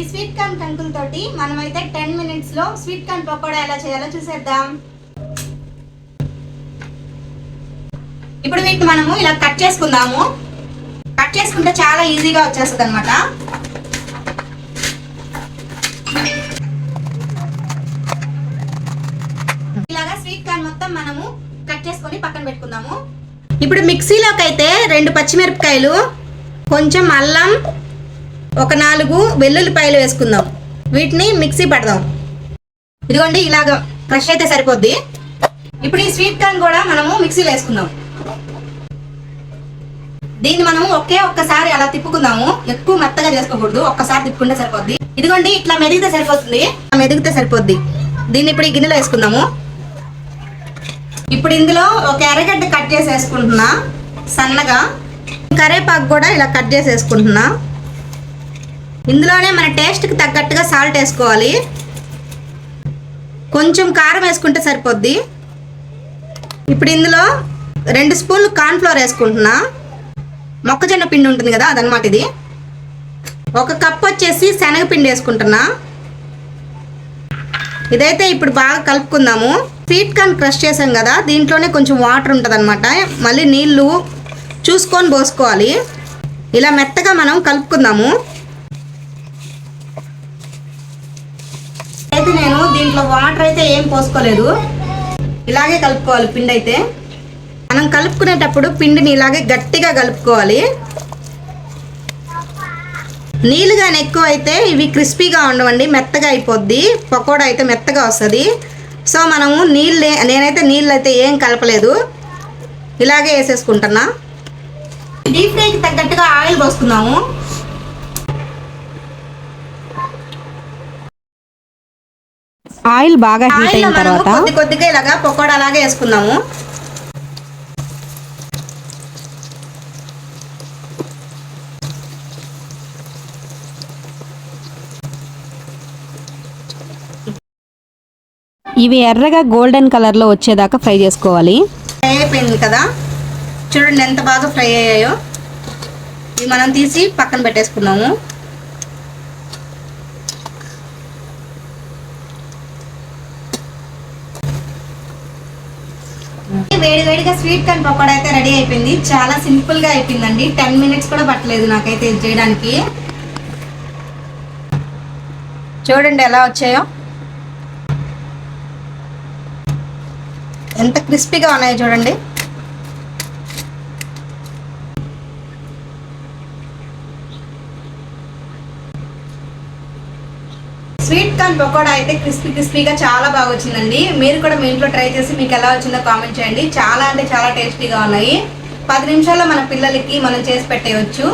ఈ sweet corn కంకుల మనమైతే ten మినిట్స్లో స్వీట్ కార్న్ పకోడా ఎలా చేయాలో చూసేద్దాం. ఇప్పుడు వీటిని మనము ఇలా కట్ చేసుకుందాము. కట్ చేసుకుంటే చాలా ఈజీగా వచ్చేస్తుంది అనమాట ఇలాగా స్వీట్ కార్న్ మొత్తం మనము కట్ చేసుకొని పక్కన పెట్టుకుందాము. ఇప్పుడు మిక్సీలోకి అయితే రెండు పచ్చిమిరపకాయలు కొంచెం అల్లం ఒక నాలుగు వెల్లుల్లిపాయలు వేసుకుందాం. వీటిని మిక్సీ పడదాం. ఇదిగోండి ఇలాగ ఫ్రెష్ అయితే సరిపోద్ది. ఇప్పుడు ఈ స్వీట్ కార్న్ కూడా మనము మిక్సీలో వేసుకుందాం. దీన్ని మనము ఒకే ఒక్కసారి అలా తిప్పుకుందాము. ఎక్కువ మెత్తగా చేసుకోకూడదు. ఒక్కసారి తిప్పుకుంటే సరిపోద్ది. ఇదిగోండి ఇట్లా మెదిగితే సరిపోతుంది. మెదిగితే సరిపోద్ది. దీన్ని ఇప్పుడు ఈ గిన్నెలో వేసుకుందాము. ఇప్పుడు ఇందులో ఒక ఎర్రగడ్డ కట్ చేసి వేసుకుంటున్నా సన్నగా. కరేపాకు కూడా ఇలా కట్ చేసి వేసుకుంటున్నా. ఇందులోనే మన టేస్ట్కి తగ్గట్టుగా సాల్ట్ వేసుకోవాలి. కొంచెం కారం వేసుకుంటే సరిపోద్ది. ఇప్పుడు ఇందులో రెండు స్పూన్లు కార్న్ఫ్లోర్ వేసుకుంటున్నా. మొక్కజొన్న పిండి ఉంటుంది కదా అదనమాట ఇది. ఒక కప్ వచ్చేసి శనగపిండి వేసుకుంటున్నా. ఇదైతే ఇప్పుడు బాగా కలుపుకుందాము. స్వీట్ కార్న్ క్రష్ చేసాం కదా దీంట్లోనే కొంచెం వాటర్ ఉంటుంది మళ్ళీ నీళ్ళు చూసుకొని పోసుకోవాలి. ఇలా మెత్తగా మనం కలుపుకుందాము అయితే నేను దీంట్లో వాటర్ అయితే ఏం పోసుకోలేదు. ఇలాగే కలుపుకోవాలి పిండి అయితే. మనం కలుపుకునేటప్పుడు పిండిని ఇలాగే గట్టిగా కలుపుకోవాలి. నీళ్ళు కానీ ఎక్కువ అయితే ఇవి క్రిస్పీగా ఉండవండి మెత్తగా అయిపోద్ది. పకోడా అయితే మెత్తగా వస్తుంది. సో మనము నీళ్ళు నేనైతే నీళ్ళు అయితే ఏం కలపలేదు. ఇలాగే వేసేసుకుంటున్నా. డీప్ ఫ్రైకి తగ్గట్టుగా ఆయిల్ పోసుకుందాము. ఆయిల్ బాగా హీట్ అయిన తర్వాత కొద్ది కొద్దిగా ఇలాగా పకోడా లాగా వేసుకుందాము. ఇవి ఎర్రగా గోల్డెన్ కలర్లో వచ్చేదాకా ఫ్రై చేసుకోవాలి. ఫ్రై అయిపోయింది కదా? చూడండి ఎంత బాగా ఫ్రై అయ్యాయో. ఇవి మనం తీసి పక్కన పెట్టేసుకున్నాము. వేడివేడిగా స్వీట్ కార్న్ పకోడా అయితే రెడీ అయిపోయింది. చాలా సింపుల్గా అయిపోయిందండి. టెన్ మినిట్స్ కూడా పట్టలేదు నాకైతే ఇది చేయడానికి. చూడండి ఎలా వచ్చాయో. ఎంత క్రిస్పీగా ఉన్నాయో చూడండి స్వీట్ కార్న్ పకోడా అయితే క్రిస్పీ క్రిస్పీగా చాలా బాగా వచ్చిందండి. మీరు కూడా మీ ఇంట్లో ట్రై చేసి మీకు ఎలా వచ్చిందో కామెంట్ చేయండి. చాలా అంటే చాలా టేస్టీగా ఉన్నాయి. పది నిమిషాల్లో మన పిల్లలకి మనం చేసి పెట్టేయచ్చు.